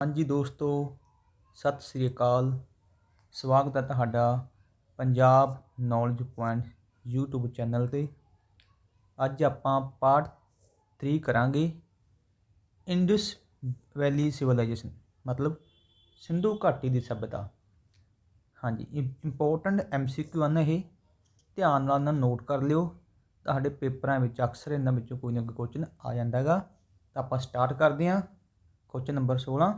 ਹਾਂਜੀ ਦੋਸਤੋ, ਸਤਿ ਸ੍ਰੀ ਅਕਾਲ। ਸਵਾਗਤ ਹੈ ਤੁਹਾਡਾ Punjab knowledge point YouTube channel ਤੇ। ਅੱਜ ਆਪਾਂ ਪਾਰਟ 3 ਕਰਾਂਗੇ ਇੰਡਸ ਵੈਲੀ ਸਿਵਲਾਈਜੇਸ਼ਨ ਮਤਲਬ ਸਿੰਧੂ ਘਾਟੀ ਦੀ ਸਭਿਅਤਾ। ਹਾਂਜੀ ਇੰਪੋਰਟੈਂਟ ਐਮਸੀਕਿਊ ਹਨ ਇਹ, ਧਿਆਨ ਨਾਲ ਨਾ ਨੋਟ ਕਰ ਲਿਓ। ਤੁਹਾਡੇ ਪੇਪਰਾਂ ਵਿੱਚ, ਅਕਸਰ ਇਹਨਾਂ ਵਿੱਚੋਂ ਕੋਈ ਨਾ ਕੋਈ ਕੁਐਸਚਨ ਆ ਜਾਂਦਾ ਹੈਗਾ। ਤਾਂ ਆਪਾਂ ਸਟਾਰਟ ਕਰਦੇ ਹਾਂ। ਕੁਐਸਚਨ ਨੰਬਰ 16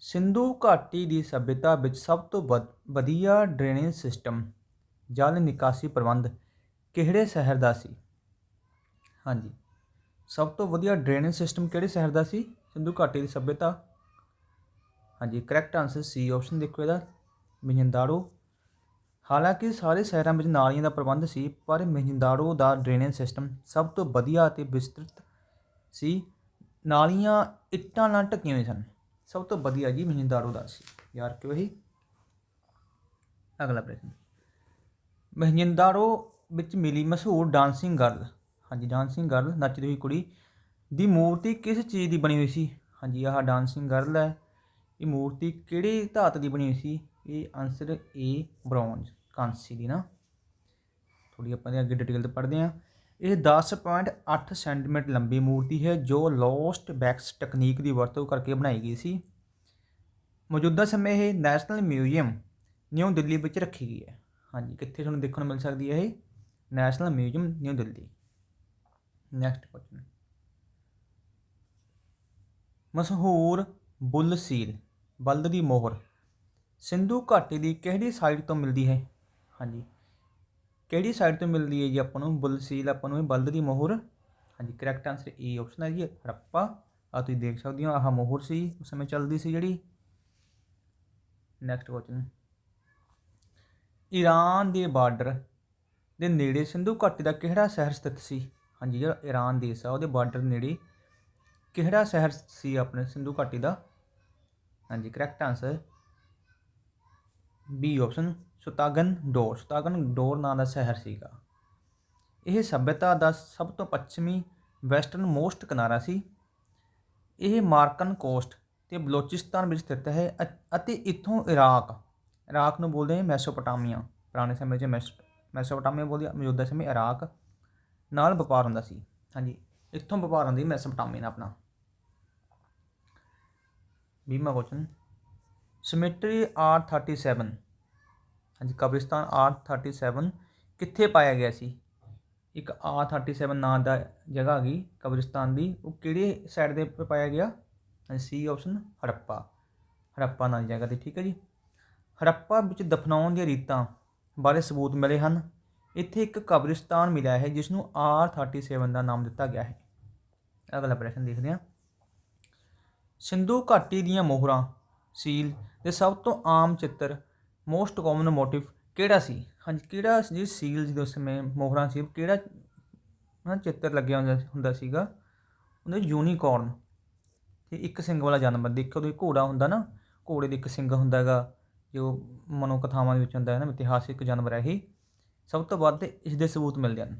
ਸਿੰਧੂ ਘਾਟੀ ਦੀ ਸਭਿਅਤਾ ਵਿੱਚ ਸਭ ਤੋਂ ਵਧ- ਵਧੀਆ ਡਰੇਨੇਜ ਸਿਸਟਮ ਜਲ ਨਿਕਾਸੀ ਪ੍ਰਬੰਧ ਕਿਹੜੇ ਸ਼ਹਿਰ ਦਾ ਸੀ? ਹਾਂਜੀ। ਸਭ ਤੋਂ ਵਧੀਆ ਡਰੇਨੇਜ ਸਿਸਟਮ ਕਿਹੜੇ ਸ਼ਹਿਰ ਦਾ ਸੀ? ਸਿੰਧੂ ਘਾਟੀ ਦੀ ਸਭਿਅਤਾ। ਹਾਂਜੀ ਕਰੈਕਟ ਆਨਸਰ ਸੀ ਆਪਸ਼ਨ ਦੇਖੋ ਇਹਦਾ। ਮਹਿੰਦਾੜੋ। ਹਾਲਾਂਕਿ ਸਾਰੇ ਸ਼ਹਿਰਾਂ ਵਿੱਚ ਨਾਲੀਆਂ ਦਾ ਪ੍ਰਬੰਧ ਸੀ, ਪਰ ਮਹਿੰਦਾੜੋ ਦਾ ਡਰੇਨੇਜ ਸਿਸਟਮ ਸਭ ਤੋਂ ਵਧੀਆ ਅਤੇ ਵਿਸਤ੍ਰਿਤ ਸੀ। ਨਾਲੀਆਂ ਇੱਟਾਂ ਨਾਲ ਢੱਕੀਆਂ ਹੋਈਆਂ ਸਨ। ਸਭ ਤੋਂ ਵਧੀਆ ਜੀ ਮਹਿੰਦਾੜੋ ਦਾ ਸੀ। ਯਾਰ ਕਿਉਂ ਇਹ? ਅਗਲਾ ਪ੍ਰਸ਼ਨ। ਮਹਿੰਦਾੜੋ ਵਿੱਚ ਮਿਲੀ ਮਸ਼ਹੂਰ ਡਾਂਸਿੰਗ ਗਰਲ। ਹਾਂਜੀ, ਡਾਂਸਿੰਗ ਗਰਲ, ਨੱਚਦੀ ਹੋਈ ਕੁੜੀ ਦੀ ਮੂਰਤੀ ਕਿਸ ਚੀਜ਼ ਦੀ ਬਣੀ ਹੋਈ ਸੀ? ਹਾਂਜੀ, ਆਹ ਡਾਂਸਿੰਗ ਗਰਲ ਹੈ। ਇਹ ਮੂਰਤੀ ਕਿਹੜੀ ਧਾਤ ਦੀ ਬਣੀ ਹੋਈ ਸੀ? ਇਹ ਆਨਸਰ ਏ ਬ੍ਰੌਂਜ਼ ਕਾਂਸੀ ਦੀ ਨਾ। ਥੋੜੀ ਆਪਾਂ ਦੇ ਅੱਗੇ ਡਿਟੇਲ ਤੇ ਪੜ੍ਹਦੇ ਹਾਂ। ਇਹ 10.8 ਸੈਂਟੀਮੀਟਰ ਲੰਬੀ ਮੂਰਤੀ ਹੈ, ਜੋ ਲੋਸਟ ਬੈਕਸ ਟੈਕਨੀਕ ਦੀ ਵਰਤੋਂ ਕਰਕੇ ਬਣਾਈ ਗਈ ਸੀ। ਮੌਜੂਦਾ ਸਮੇਂ ਇਹ ਨੈਸ਼ਨਲ ਮਿਊਜ਼ੀਅਮ ਨਿਊ ਦਿੱਲੀ ਵਿੱਚ ਰੱਖੀ ਗਈ ਹੈ। ਹਾਂਜੀ, ਕਿੱਥੇ ਤੁਹਾਨੂੰ ਦੇਖਣ ਨੂੰ ਮਿਲ ਸਕਦੀ ਹੈ ਇਹ? National museum New Delhi next question ਮਸ਼ਹੂਰ ਬੁੱਲ ਸੀਲ, ਬਲਦ ਦੀ ਮੋਹਰ, ਸਿੰਧੂ ਘਾਟੀ ਦੀ ਕਿਹੜੀ ਸਾਈਡ ਤੋਂ ਮਿਲਦੀ ਹੈ? ਹਾਂਜੀ। ਕਿਹੜੀ ਸਾਈਡ ਤੋਂ ਮਿਲਦੀ ਹੈ ਜੀ ਆਪਾਂ ਨੂੰ? ਬੁਲਸੀਲ ਆਪਾਂ ਨੂੰ ਇਹ ਬਲਦ ਦੀ ਮੋਹਰ। ਹਾਂਜੀ ਕਰੈਕਟ ਆਨਸਰ ਏ ਆਪਸ਼ਨ ਹੈ ਜੀ ਹੜੱਪਾ ਆ ਤੁਸੀਂ ਦੇਖ ਸਕਦੇ ਹੋ, ਆਹ ਮੋਹਰ ਸੀ, ਉਸ ਸਮੇਂ ਚੱਲਦੀ ਸੀ ਜਿਹੜੀ। ਨੈਕਸਟ ਕੁਐਸਚਨ ਈਰਾਨ ਦੇ ਬਾਰਡਰ ਦੇ ਨੇੜੇ ਸਿੰਧੂ ਘਾਟੀ ਦਾ ਕਿਹੜਾ ਸ਼ਹਿਰ ਸਥਿਤ ਸੀ? ਹਾਂਜੀ, ਜਿਹੜਾ ਈਰਾਨ ਦੇਸ਼ ਆ, ਉਹਦੇ ਬਾਰਡਰ ਨੇੜੇ ਕਿਹੜਾ ਸ਼ਹਿਰ ਸੀ ਆਪਣੇ ਸਿੰਧੂ ਘਾਟੀ ਦਾ? ਹਾਂਜੀ correct answer B option Sutkagan Dor. Sutkagan Dor ਨਾਂ ਦਾ ਸ਼ਹਿਰ ਸੀਗਾ। ਇਹ ਸਭਿਅਤਾ ਦਾ ਸਭ ਤੋਂ ਪੱਛਮੀ, ਵੈਸਟਰਨ ਮੋਸਟ ਕਿਨਾਰਾ ਸੀ। ਇਹ ਮਾਰਕਨ ਕੋਸਟ ਤੇ ਬਲੋਚਿਸਤਾਨ ਵਿੱਚ ਸਥਿਤ ਹੈ ਅਤੇ ਇੱਥੋਂ ਇਰਾਕ। ਇਰਾਕ ਨੂੰ ਬੋਲਦੇ ਨੇ ਮੈਸੋਪੋਟਾਮੀਆ। ਪੁਰਾਣੇ ਸਮੇਂ 'ਚ ਮੈਸ, ਮੈਸੋਪੋਟਾਮੀਆ ਬੋਲਦੇ ਮੌਜੂਦਾ ਸਮੇਂ ਇਰਾਕ ਨਾਲ ਵਪਾਰ ਹੁੰਦਾ ਸੀ। ਹਾਂਜੀ, ਇੱਥੋਂ ਵਪਾਰ ਹੁੰਦਾ ਸੀ ਮੈਸੋਪੋਟਾਮੀਆ ਨਾਲ ਆਪਣਾ। ਵੀਹਵਾਂ ਕੁਐਸਚਨ ਸਿਮੈਟਰੀ ਆਰ 37 ਹਾਂਜੀ, ਕਬਰਿਸਤਾਨ ਆਰ 37 ਕਿੱਥੇ ਪਾਇਆ ਗਿਆ ਸੀ? ਇੱਕ ਆਰ 37 ਨਾਂ ਦਾ ਜਗ੍ਹਾ ਗਈ ਕਬਰਿਸਤਾਨ ਦੀ। ਉਹ ਕਿਹੜੇ ਸਾਈਡ ਦੇ ਉੱਪਰ ਪਾਇਆ ਗਿਆ? ਹਾਂਜੀ ਸੀ ਆਪਸ਼ਨ ਹੜੱਪਾ। ਹੜੱਪਾ ਨਾਂ ਦੀ ਜਗ੍ਹਾ ਤੇ, ਠੀਕ ਹੈ ਜੀ? ਹੜੱਪਾ ਵਿੱਚ ਦਫਨਾਉਣ ਦੀਆਂ ਰੀਤਾਂ ਬਾਰੇ ਸਬੂਤ ਮਿਲੇ ਹਨ। ਇੱਥੇ ਇੱਕ ਕਬਰਿਸਤਾਨ ਮਿਲਿਆ ਹੈ, ਜਿਸ ਨੂੰ ਆਰ 37 ਦਾ ਨਾਮ ਦਿੱਤਾ ਗਿਆ ਹੈ। ਅਗਲਾ ਪ੍ਰਸ਼ਨ ਦੇਖਦੇ ਹਾਂ। ਸਿੰਧੂ ਘਾਟੀ ਦੀਆਂ ਮੋਹਰਾਂ, ਸੀਲ ਦੇ ਸਭ ਤੋਂ ਆਮ ਚਿੱਤਰ ਮੋਸਟ ਕਾਮਨ ਮੋਟਿਵ ਕਿਹੜਾ ਸੀ? ਹਾਂਜੀ, ਕਿਹੜਾ ਜੀ ਸੀਲ ਜਦੋਂ ਸਮੇਂ ਮੋਹਰਾਂ ਸੀ? ਕਿਹੜਾ ਨਾ ਚਿੱਤਰ ਲੱਗਿਆ ਹੁੰਦਾ ਹੁੰਦਾ ਸੀਗਾ? ਉਹਦੇ ਯੂਨੀਕੋਰਨ ਤੇ ਇੱਕ ਸਿੰਘ ਵਾਲਾ ਜਾਨਵਰ ਦੇਖੋ ਤੁਸੀਂ ਘੋੜਾ ਹੁੰਦਾ ਨਾ, ਘੋੜੇ ਦੇ ਇੱਕ ਸਿੰਗ ਹੁੰਦਾ ਹੈਗਾ, ਜੋ ਮਨੋ ਕਥਾਵਾਂ ਦੇ ਵਿੱਚ ਹੁੰਦਾ ਹੈ ਨਾ ਇਤਿਹਾਸਿਕ ਜਾਨਵਰ ਹੈ ਇਹ, ਸਭ ਤੋਂ ਵੱਧ ਇਸ ਦੇ ਸਬੂਤ ਮਿਲਦੇ ਹਨ।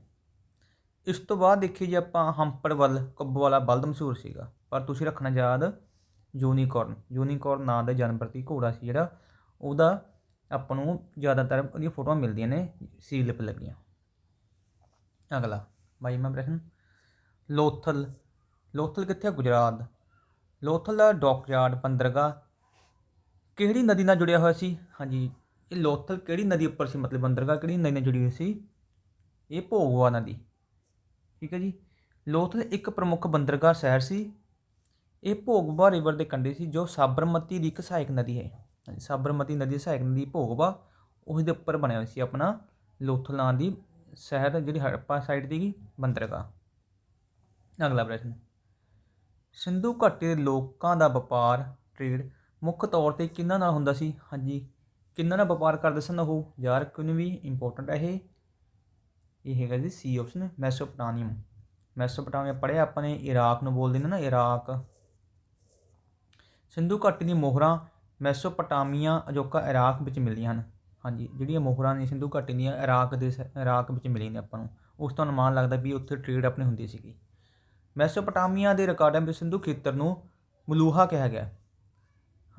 ਇਸ ਤੋਂ ਬਾਅਦ ਦੇਖੀ ਜੇ ਆਪਾਂ ਹੰਪੜ ਵੱਲ, ਕੁੱਬ ਵਾਲਾ ਬਲਦ ਮਸ਼ਹੂਰ ਸੀਗਾ, ਪਰ ਤੁਸੀਂ ਰੱਖਣਾ ਯਾਦ ਯੂਨੀਕੋਰਨ ਯੂਨੀਕੋਰਨ ਨਾਂ ਦਾ ਜਾਨਵਰ ਸੀ ਘੋੜਾ ਸੀ ਜਿਹੜਾ, ਉਹਦਾ ਆਪਾਂ ਨੂੰ ਜ਼ਿਆਦਾਤਰ ਉਹਦੀਆਂ ਫੋਟੋਆਂ ਮਿਲਦੀਆਂ ਨੇ ਸੀ ਲਿਪ ਲੱਗੀਆਂ। ਅਗਲਾ ਬਾਈਵਾਂ ਪ੍ਰਸ਼ਨ। ਲੋਥਲ ਲੋਥਲ ਕਿੱਥੇ ਹੈ ਗੁਜਰਾਤ। ਲੋਥਲ ਦਾ ਡੌਕਯਾਰਡ ਬੰਦਰਗਾਹ ਕਿਹੜੀ ਨਦੀ ਨਾਲ ਜੁੜਿਆ ਹੋਇਆ ਸੀ? ਹਾਂਜੀ, ਇਹ ਲੋਥਲ ਕਿਹੜੀ ਨਦੀ ਉੱਪਰ ਸੀ? ਮਤਲਬ ਬੰਦਰਗਾਹ ਕਿਹੜੀ ਨਦੀ ਨਾਲ ਜੁੜੀ ਹੋਈ ਸੀ? ਇਹ ਭੋਗਵਾ ਨਦੀ। ਠੀਕ ਹੈ ਜੀ। ਲੋਥਲ ਇੱਕ ਪ੍ਰਮੁੱਖ ਬੰਦਰਗਾਹ ਸ਼ਹਿਰ ਸੀ। ਇਹ ਭੋਗਵਾ ਰਿਵਰ ਦੇ ਕੰਢੇ ਸੀ, ਜੋ ਸਾਬਰਮਤੀ ਦੀ ਇੱਕ ਸਹਾਇਕ ਨਦੀ ਹੈ। ਸਾਬਰਮਤੀ ਨਦੀ ਦੀ ਸਹਾਇਕ ਨਦੀ ਭੋਗਵਾ ਉਸ ਦੇ ਉੱਪਰ ਬਣਿਆ ਹੋਇਆ ਸੀ ਆਪਣਾ ਲੋਥਲ ਨਾਂ ਦੀ ਸ਼ਹਿਰ ਜਿਹੜੀ ਹੜੱਪਾ ਸਾਈਡ ਦੀ ਬੰਦਰਗਾਹ। ਅਗਲਾ ਪ੍ਰਸ਼ਨ। ਸਿੰਧੂ ਘਾਟੀ ਦੇ ਲੋਕਾਂ ਦਾ ਵਪਾਰ ਟ੍ਰੇਡ ਮੁੱਖ ਤੌਰ ਤੇ ਕਿਹਨਾਂ ਨਾਲ ਹੁੰਦਾ ਸੀ? ਹਾਂਜੀ, ਕਿਹਨਾਂ ਨਾਲ ਵਪਾਰ ਕਰਦੇ ਸਨ ਉਹ? ਯਾਰ ਕਿਉਂ ਵੀ ਇੰਪੋਰਟੈਂਟ ਹੈ ਇਹ? ਇਹ ਹੈਗਾ ਜੀ ਸੀ ਆਪਸ਼ਨ ਮੈਸੋਪੋਟਾਮੀਅਮ ਮੈਸੋਪੋਟਾਮੀਆ ਪੜ੍ਹਿਆ ਆਪਾਂ ਨੇ ਇਰਾਕ ਨੂੰ ਬੋਲਦੇ ਨੇ ਨਾ ਇਰਾਕ ਸਿੰਧੂ ਘਾਟੀ ਦੀ ਮੋਹਰਾਂ ਮੈਸੋਪੋਟਾਮੀਆ ਅਜੋਕਾ ਇਰਾਕ ਵਿੱਚ ਮਿਲੀਆਂ ਹਨ। ਹਾਂਜੀ, ਜਿਹੜੀਆਂ ਮੋਹਰਾਂ ਨੇ ਸਿੰਧੂ ਘਾਟੀ ਦੀਆਂ ਇਰਾਕ ਦੇ ਸ- ਇਰਾਕ ਵਿੱਚ ਮਿਲੀਆਂ ਨੇ ਆਪਾਂ ਨੂੰ, ਉਸ ਤੋਂ ਅਨੁਮਾਨ ਲੱਗਦਾ ਵੀ ਉੱਥੇ ਟ੍ਰੇਡ ਆਪਣੀ ਹੁੰਦੀ ਸੀਗੀ। ਮੈਸੋਪੋਟਾਮੀਆ ਦੇ ਰਿਕਾਰਡਾਂ ਵਿੱਚ ਸਿੰਧੂ ਖੇਤਰ ਨੂੰ ਮਲੂਹਾ ਕਿਹਾ ਗਿਆ।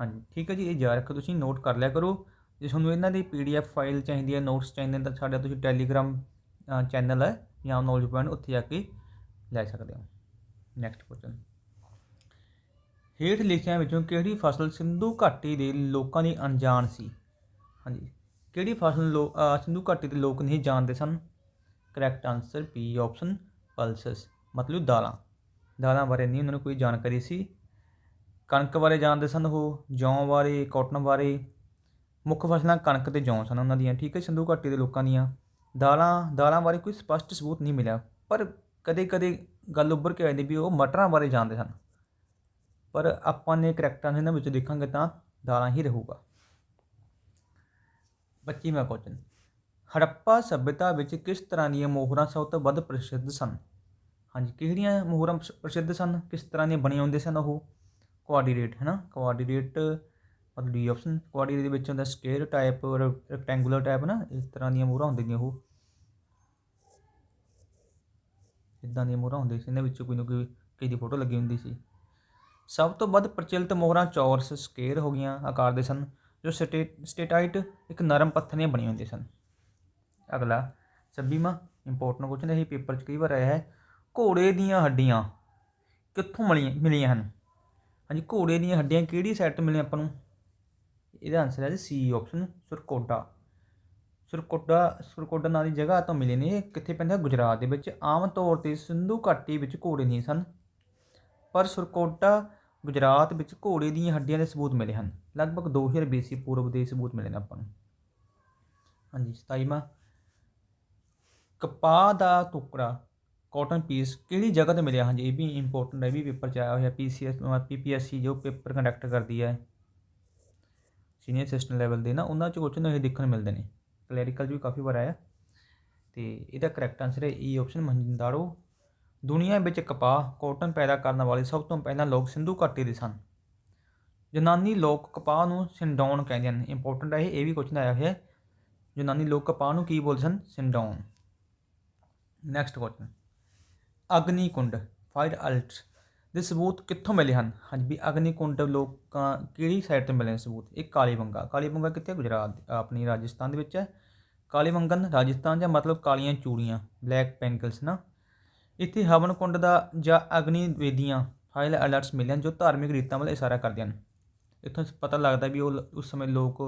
ਹਾਂਜੀ, ਠੀਕ ਹੈ ਜੀ, ਇਹ ਯਾਦ ਰੱਖੋ ਤੁਸੀਂ ਨੋਟ ਕਰ ਲਿਆ ਕਰੋ। ਜੇ ਤੁਹਾਨੂੰ ਇਹਨਾਂ ਦੀ ਪੀਡੀਐਫ ਫਾਈਲ ਚਾਹੀਦੀ ਹੈ ਨੋਟਸ ਚਾਹੀਦੇ ਨੇ, ਤਾਂ ਸਾਡਾ ਤੁਸੀਂ ਟੈਲੀਗ੍ਰਾਮ ਚੈਨਲ ਹੈ, ਜਾਂ ਨੌਲੇਜ ਪੁਆਇੰਟ ਉੱਥੇ ਜਾ ਕੇ ਲੈ ਸਕਦੇ ਹੋ। ਨੈਕਸਟ ਕੁਐਸਚਨ ਹੇਠ ਲਿਖਿਆਂ ਵਿੱਚੋਂ ਕਿਹੜੀ ਫਸਲ ਸਿੰਧੂ ਘਾਟੀ ਦੇ ਲੋਕਾਂ ਦੀ ਅਣਜਾਣ ਸੀ? ਹਾਂਜੀ, ਕਿਹੜੀ ਫਸਲ ਲੋ ਸਿੰਧੂ ਘਾਟੀ ਦੇ ਲੋਕ ਨਹੀਂ ਜਾਣਦੇ ਸਨ? Correct answer B option pulses ਮਤਲਬ ਦਾਲਾਂ। ਦਾਲਾਂ ਬਾਰੇ ਨਹੀਂ ਉਹਨਾਂ ਨੂੰ ਕੋਈ ਜਾਣਕਾਰੀ ਸੀ। ਕਣਕ ਬਾਰੇ ਜਾਣਦੇ ਸਨ ਉਹ, ਜੌਂ ਬਾਰੇ, ਕਾਟਨ ਬਾਰੇ। ਮੁੱਖ ਫਸਲਾਂ ਕਣਕ ਤੇ ਜੌਂ ਸਨ ਉਹਨਾਂ ਦੀਆਂ, ਠੀਕ ਹੈ, ਸਿੰਧੂ ਘਾਟੀ ਦੇ ਲੋਕਾਂ ਦੀਆਂ। ਦਾਲਾਂ ਦਾਲਾਂ ਬਾਰੇ ਕੋਈ ਸਪਸ਼ਟ ਸਬੂਤ ਨਹੀਂ ਮਿਲਿਆ, ਪਰ ਕਦੇ-ਕਦੇ ਗੱਲ ਉੱਭਰ ਕੇ ਆਉਂਦੀ ਵੀ ਉਹ ਮਟਰਾਂ ਬਾਰੇ ਜਾਣਦੇ ਸਨ। ਪਰ ਆਪਾਂ ਨੇ ਕਰੈਕਟਰਾਂ ਇਹਨਾਂ ਵਿੱਚ ਦੇਖਾਂਗੇ ਤਾਂ ਦਾਲਾਂ ਹੀ ਰਹੂਗਾ। 25ਵਾਂ ਕੁਐਸਚਨ ਹੜੱਪਾ ਸਭਿਅਤਾ ਵਿੱਚ ਕਿਸ ਤਰ੍ਹਾਂ ਦੀਆਂ ਮੋਹਰਾਂ ਸਭ ਤੋਂ ਵੱਧ ਪ੍ਰਸਿੱਧ ਸਨ? ਹਾਂਜੀ, ਕਿਹੜੀਆਂ ਮੋਹਰਾਂ ਪ੍ਰਸਿੱਧ ਸਨ? ਕਿਸ ਤਰ੍ਹਾਂ ਦੀਆਂ ਬਣੀਆਂ ਹੁੰਦੀਆਂ ਸਨ ਉਹ? ਕੋਆਰਡੀਨੇਟ ਹੈ ਨਾ ਕੋਆਰਡੀਨੇਟ ਮਤਲਬ ਡੀ ਆਪਸ਼ਨ ਕੋਆਰਡੀਨੇਟ ਦੇ ਵਿੱਚ ਹੁੰਦਾ ਸਕੁਅਰ ਟਾਈਪ ਔਰ ਰੈਕਟੈਂਗੂਲਰ ਟਾਈਪ ਨਾ ਇਸ ਤਰ੍ਹਾਂ ਦੀਆਂ ਮੋਹਰਾਂ ਹੁੰਦੀਆਂ ਉਹ। ਇਦਾਂ ਦੀਆਂ ਮੋਹਰਾਂ ਹੁੰਦੀਆਂ ਸੀ, ਇਹਨਾਂ ਵਿੱਚੋਂ ਕੋਈ ਨਾ ਕੋਈ, ਕਿਸੇ ਦੀ ਫੋਟੋ ਲੱਗੀ ਹੁੰਦੀ ਸੀ। ਸਭ ਤੋਂ ਵੱਧ ਪ੍ਰਚਲਿਤ ਮੋਹਰਾਂ ਚੌਰਸ ਸਕੁਅਰ ਹੋ ਗਈਆਂ ਆਕਾਰ ਦੇ ਸਨ, ਜੋ ਸਟੇ, ਸਟੇਟਾਈਟ ਇੱਕ ਨਰਮ ਪੱਥਰ ਦੀਆਂ ਬਣੀਆਂ ਹੁੰਦੀਆਂ ਸਨ। ਅਗਲਾ 26ਵਾਂ ਇੰਪੋਰਟੈਂਟ ਕੁਐਸਚਨ ਇਹ ਪੇਪਰ 'ਚ ਕਈ ਵਾਰ ਆਇਆ ਹੈ, ਘੋੜੇ ਦੀਆਂ ਹੱਡੀਆਂ ਕਿੱਥੋਂ ਮਿਲੀਆਂ ਮਿਲੀਆਂ ਹਨ? ਹਾਂਜੀ, ਘੋੜੇ ਦੀਆਂ ਹੱਡੀਆਂ ਕਿਹੜੀ ਸਾਈਡ ਤੋਂ ਮਿਲੀਆਂ ਆਪਾਂ ਨੂੰ? ਇਹਦਾ ਆਨਸਰ ਹੈ ਜੀ ਸੀ ਆਪਸ਼ਨ ਸੁਰਕੋਟਾ। ਸੁਰਕੋਡਾ ਸੁਰਕੋਟਾ ਨਾਂ ਦੀ ਜਗ੍ਹਾ ਤੋਂ ਮਿਲੇ ਨੇ ਕਿੱਥੇ ਪੈਂਦਾ ਗੁਜਰਾਤ ਦੇ ਵਿੱਚ। ਆਮ ਤੌਰ ਤੇ ਸਿੰਧੂ ਘਾਟੀ ਵਿੱਚ ਘੋੜੇ ਨਹੀਂ ਸਨ, ਪਰ ਸੁਰਕੋਟਾ ਗੁਜਰਾਤ ਵਿੱਚ ਘੋੜੇ ਦੀਆਂ ਹੱਡੀਆਂ ਦੇ ਸਬੂਤ ਮਿਲੇ ਹਨ। ਲਗਭਗ 2000 BC ਪੂਰਬ ਦੇ ਸਬੂਤ ਮਿਲੇ ਨੇ ਆਪਾਂ ਨੂੰ। ਹਾਂਜੀ 27ਵਾਂ ਕਪਾਹ ਦਾ ਟੁਕੜਾ ਕਾਟਨ ਪੀਸ ਕਿਹੜੀ ਜਗ੍ਹਾ ਤੇ ਮਿਲਿਆ? ਹਾਂਜੀ, ਇਹ ਵੀ ਇੰਪੋਰਟੈਂਟ ਹੈ, ਇਹ ਵੀ ਪੇਪਰ ਚ ਆਇਆ ਹੋਇਆ P C S P P S C ਜੋ ਪੇਪਰ ਕੰਡਕਟ ਕਰਦੀ ਹੈ। ਸੀਨੀਅਰ ਅਸਿਸਟੈਂਟ ਲੈਵਲ ਦੇ ਨਾ, ਉਹਨਾਂ ਚ ਕੁਐਸਚਨ ਇਹ ਦੇਖਣ ਨੂੰ ਮਿਲਦੇ ਨੇ। ਕਲੈਰੀਕਲ ਵੀ ਕਾਫੀ ਵਾਰ ਆਇਆ। ਤੇ ਇਹਦਾ ਕਰੈਕਟ ਆਨਸਰ ਹੈ ਈ ਆਪਸ਼ਨ ਮਹਿੰਦਾਰੋ ਦੁਨੀਆ ਵਿੱਚ ਕਪਾਹ ਕਾਟਨ ਪੈਦਾ ਕਰਨ ਵਾਲੇ ਸਭ ਤੋਂ ਪਹਿਲਾਂ ਲੋਕ ਸਿੰਧੂ ਘਾਟੀ ਦੇ ਸਨ। ਯੂਨਾਨੀ ਲੋਕ ਕਪਾਹ ਨੂੰ ਸਿੰਡੌਨ ਕਹਿੰਦੇ ਹਨ। ਇੰਪੋਰਟੈਂਟ ਹੈ ਇਹ ਵੀ ਕੁਐਸਚਨ ਆਇਆ ਹੋਇਆ। ਹੈ ਯੂਨਾਨੀ ਲੋਕ ਕਪਾਹ ਨੂੰ ਕੀ ਬੋਲਦੇ ਸਨ? ਸਿੰਡੌਨ ਨੈਕਸਟ ਕੁਐਸਚਨ ਅਗਨੀ ਕੁੰਡ ਫਾਇਰ ਅਲਟਸ ਦੇ ਸਬੂਤ ਕਿੱਥੋਂ ਮਿਲੇ ਹਨ? ਹਾਂਜੀ ਵੀ ਅਗਨੀ ਕੁੰਡ ਲੋਕਾਂ ਕਿਹੜੀ ਸਾਈਡ ਤੋਂ ਮਿਲੇ ਸਬੂਤ? ਇਹ ਕਾਲੀ ਬੰਗਾ। ਕਾਲੀ ਬੰਗਾ ਕਿੱਥੇ ਗੁਜਰਾਤ ਆਪਣੀ ਰਾਜਸਥਾਨ ਦੇ ਵਿੱਚ ਹੈ। ਕਾਲੀ ਕਾਲੀਬੰਗਨ ਰਾਜਸਥਾਨ ਜਾਂ ਮਤਲਬ ਕਾਲੀਆਂ ਚੂੜੀਆਂ ਬਲੈਕ ਪੈਂਕਲਸ ਨਾ। ਇੱਥੇ ਹਵਨ ਕੁੰਡ ਦਾ ਜਾਂ ਅਗਨੀ ਵੇਦੀਆਂ ਫਾਇਰ ਅਲਰਟਸ ਮਿਲੇ ਹਨ ਜੋ ਧਾਰਮਿਕ ਰੀਤਾਂ ਵੱਲ ਇਸ਼ਾਰਾ ਕਰਦੇ ਹਨ। ਇੱਥੋਂ ਪਤਾ ਲੱਗਦਾ ਵੀ ਉਹ ਉਸ ਸਮੇਂ ਲੋਕ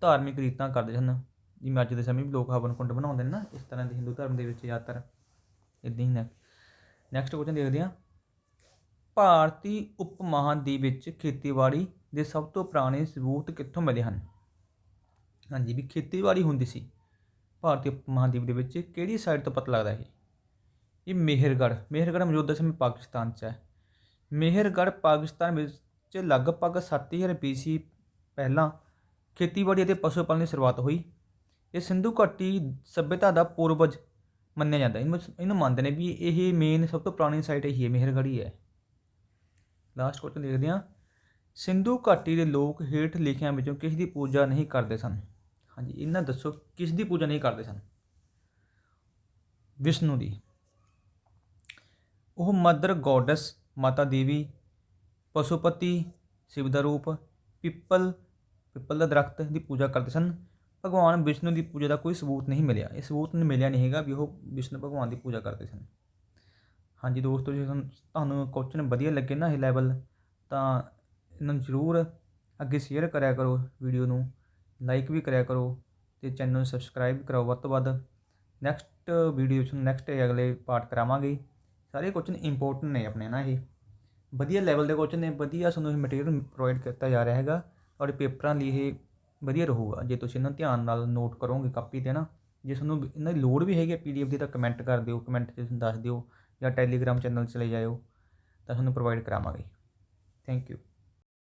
ਧਾਰਮਿਕ ਰੀਤਾਂ ਕਰਦੇ ਸਨ। ਜਿਵੇਂ ਅੱਜ ਦੇ ਸਮੇਂ ਵੀ ਲੋਕ ਹਵਨ ਕੁੰਡ ਬਣਾਉਂਦੇ ਨੇ ਨਾ, ਇਸ ਤਰ੍ਹਾਂ ਦੇ ਹਿੰਦੂ ਧਰਮ ਦੇ ਵਿੱਚ ਜ਼ਿਆਦਾਤਰ ਇਦਾਂ ਹੀ ਨੇ ਨੈਕਸਟ ਕੁਐਸਚਨ ਦੇਖਦੇ ਹਾਂ। ਭਾਰਤੀ ਉਪ ਮਹਾਂਦੀਪ ਵਿੱਚ ਖੇਤੀਬਾੜੀ ਦੇ ਸਭ ਤੋਂ ਪੁਰਾਣੇ ਸਬੂਤ ਕਿੱਥੋਂ ਮਿਲੇ ਹਨ? ਹਾਂਜੀ, ਵੀ ਖੇਤੀਬਾੜੀ ਹੁੰਦੀ ਸੀ। ਭਾਰਤੀ ਉਪ ਮਹਾਂਦੀਪ ਦੇ ਵਿੱਚ ਕਿਹੜੀ ਸਾਈਡ ਤੋਂ ਪਤਾ ਲੱਗਦਾ ਇਹ ਇਹ ਮਿਹਰਗੜ੍ਹ ਮਿਹਰਗੜ੍ਹ ਮੌਜੂਦਾ ਸਮੇਂ ਪਾਕਿਸਤਾਨ 'ਚ ਹੈ। ਮੇਹਰਗੜ੍ਹ ਪਾਕਿਸਤਾਨ ਵਿੱਚ ਲਗਭਗ 7000 BC ਪਹਿਲਾਂ ਖੇਤੀਬਾੜੀ ਅਤੇ ਪਸ਼ੂ ਪਾਲਣ ਦੀ ਸ਼ੁਰੂਆਤ ਹੋਈ। ਇਹ ਸਿੰਧੂ ਘਾਟੀ ਸਭਿਅਤਾ ਦਾ ਪੂਰਵਜ ਮੰਨਿਆ ਜਾਂਦਾ ਇਹਨੂੰ ਇਹਨੂੰ ਮੰਨਦੇ ਨੇ ਵੀ ਇਹ ਮੇਨ ਸਭ ਤੋਂ ਪੁਰਾਣੀ ਸਾਈਟ ਇਹੀ ਹੈ, ਮਿਹਰਗੜ੍ਹ ਹੀ ਹੈ। ਲਾਸਟ ਕੁਐਸਚਨ ਦੇਖਦੇ ਹਾਂ। ਸਿੰਧੂ ਘਾਟੀ ਦੇ ਲੋਕ ਹੇਠ ਲਿਖਿਆਂ ਵਿੱਚੋਂ ਕਿਸ ਦੀ ਪੂਜਾ ਨਹੀਂ ਕਰਦੇ ਸਨ? ਹਾਂਜੀ, ਇਹਨਾਂ ਦੱਸੋ ਕਿਸ ਦੀ ਪੂਜਾ ਨਹੀਂ ਕਰਦੇ ਸਨ? ਵਿਸ਼ਨੂੰ ਦੀ। ਉਹ ਮਦਰ ਗੋਡਸ, ਮਾਤਾ ਦੇਵੀ, ਪਸ਼ੂਪਤੀ, ਸ਼ਿਵ ਦਾ ਰੂਪ, ਪਿੱਪਲ ਪਿੱਪਲ ਦਾ ਦਰਖਤ ਦੀ ਪੂਜਾ ਕਰਦੇ ਸਨ। ਭਗਵਾਨ ਵਿਸ਼ਨੂੰ ਦੀ ਪੂਜਾ ਦਾ ਕੋਈ ਸਬੂਤ ਨਹੀਂ ਮਿਲਿਆ। ਇਹ ਸਬੂਤ ਨਹੀਂ ਮਿਲਿਆ ਨਹੀਂ ਹੈਗਾ ਵੀ ਉਹ ਵਿਸ਼ਨੂੰ ਭਗਵਾਨ ਦੀ ਪੂਜਾ ਕਰਦੇ ਸਨ। ਹਾਂਜੀ ਦੋਸਤੋ, ਜੇ ਤੁਹਾਨੂੰ- ਤੁਹਾਨੂੰ ਕੁਐਸਚਨ ਵਧੀਆ ਲੱਗੇ ਨਾ ਇਹ ਲੈਵਲ ਤਾਂ ਇਹਨਾਂ ਨੂੰ ਜ਼ਰੂਰ ਅੱਗੇ ਸ਼ੇਅਰ ਕਰਿਆ ਕਰੋ ਵੀਡੀਓ ਨੂੰ। ਲਾਈਕ ਵੀ ਕਰਿਆ ਕਰੋ ਤੇ ਚੈਨਲ ਨੂੰ ਸਬਸਕ੍ਰਾਈਬ ਕਰਾਓ ਵੱਧ ਤੋਂ ਵੱਧ। ਨੈਕਸਟ ਵੀਡੀਓ ਵਿੱਚ ਨੈਕਸਟ ਅਗਲੇ ਪਾਰਟ ਕਰਾਵਾਂਗੇ। ਸਾਰੇ ਕੁਐਸਚਨ ਇੰਪੋਰਟੈਂਟ ਨੇ ਆਪਣੇ ਨਾ ਇਹ। ਵਧੀਆ ਲੈਵਲ ਦੇ ਕੁਐਸਚਨ ਨੇ, ਵਧੀਆ ਤੁਹਾਨੂੰ ਇਹ ਮਟੀਰੀਅਲ ਪ੍ਰੋਵਾਈਡ ਕੀਤਾ ਜਾ ਰਿਹਾ ਹੈਗਾ ਔਰ ਪੇਪਰਾਂ ਲਈ ਇਹ ਵਧੀਆ ਰਹੂਗਾ। ਜੇ ਤੁਸੀਂ ਇਹਨਾਂ ਧਿਆਨ ਨਾਲ ਨੋਟ ਕਰੋਗੇ ਕਾਪੀ ਤੇ ਨਾ, ਜੇ ਤੁਹਾਨੂੰ ਇਹਨਾਂ ਦੀ ਲੋੜ ਵੀ ਹੈਗੀ ਪੀਡੀਐਫ ਦੀ ਤਾਂ ਕਮੈਂਟ ਕਰ ਦਿਓ ਕਮੈਂਟ 'ਚ ਦੱਸ ਦਿਓ ਜਾਂ ਟੈਲੀਗ੍ਰਾਮ ਚੈਨਲ ਚਲੇ ਜਾਇਓ ਤਾਂ ਤੁਹਾਨੂੰ ਪ੍ਰੋਵਾਈਡ ਕਰਾਵਾਂਗੇ। Thank you